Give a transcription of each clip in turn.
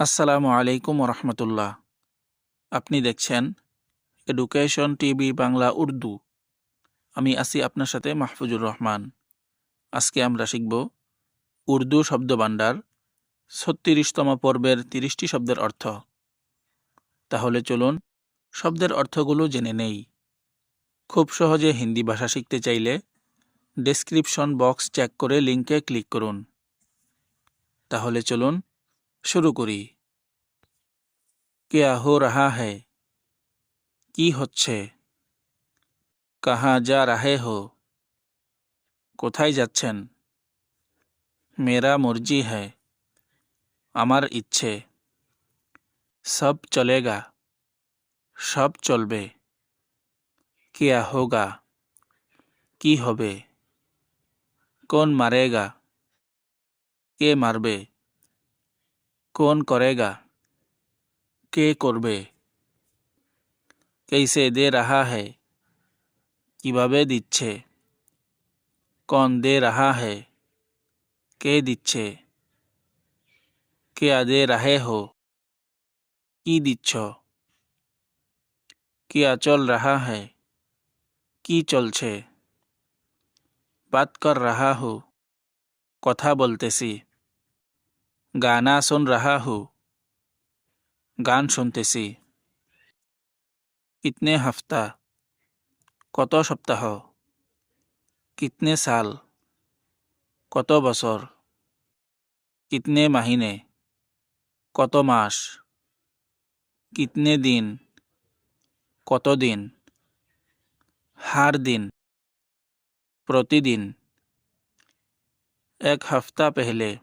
আসসালামু আলাইকুম রহমতুল্লাহ আপনি দেখছেন এডুকেশন টিভি বাংলা উর্দু। আমি আছি আপনার সাথে মাহফুজুর রহমান। আজকে আমরা শিখব উর্দু শব্দভাণ্ডার, ছত্রিশতম পর্বের তিরিশটি শব্দের অর্থ। তাহলে চলুন শব্দের অর্থগুলো জেনে নেই। খুব সহজে হিন্দি ভাষা শিখতে চাইলে ডেসক্রিপশন বক্স চেক করে লিঙ্কে ক্লিক করুন। তাহলে চলুন শুরু করি क्या हो रहा है কি হচ্ছে কাহা যা রাহে হো কোথায় যাচ্ছেন মেরা মর্জি হ্যায় আমার ইচ্ছে সব চলেগা সব চলবে কিয়া হোগা কি হবে কোন মারেগা কে মারবে কোন করেগা কে করবে कैसे দে রাহা है কিভাবে দিচ্ছে কোন দে রাহা है কে দিচ্ছে क्या দে রাহে হো কি দিচ্ছ क्या চল রাহা है কি চলছে বাত কর রাহা হো কথা বলতেছি গানা শুন রাহা হো। গান শুনতেছি। কিতনে হাফতা? কত সপ্তাহ? কিতনে সাল? কত বছর? কিতনে মাহিনে? কত মাস? কিতনে দিন? কত দিন? হার দিন? প্রতিদিন? এক হফতা পেহলে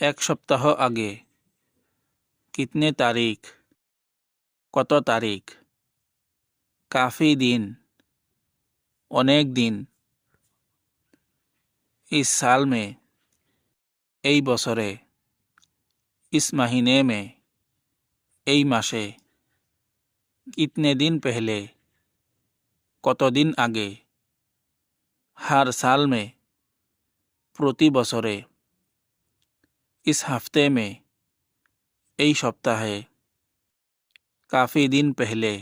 এক সপ্তাহ আগে কিতনে তারিখ কত তারিখ কাফি দিন অনেক দিন इस साल में এই বছরে इस महीने में এই মাসে कितने दिन पहले কতদিন আগে हर साल में প্রতি বছরে इस हफ्ते में এই সপ্তাহে কাফি দিন পেহলে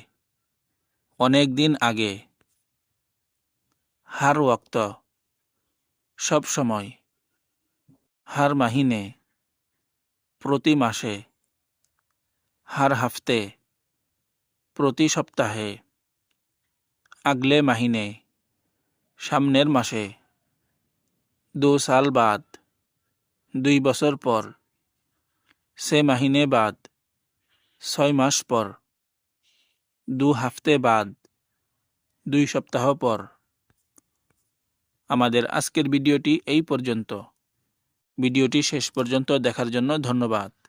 অনেক দিন আগে হার ওয়াক্ত সব সময় হার মাহিনে প্রতি মাসে হার হাফতে প্রতি সপ্তাহে আগলে মাহিনে সামনের মাসে দু সাল বাদ দুই বছর পর। সে মাহিনে বাদ। ছয় মাস পর। দু হাফতে বাদ। দুই সপ্তাহ পর। আমাদের আজকের ভিডিওটি এই পর্যন্ত। ভিডিওটি শেষ পর্যন্ত দেখার জন্য ধন্যবাদ।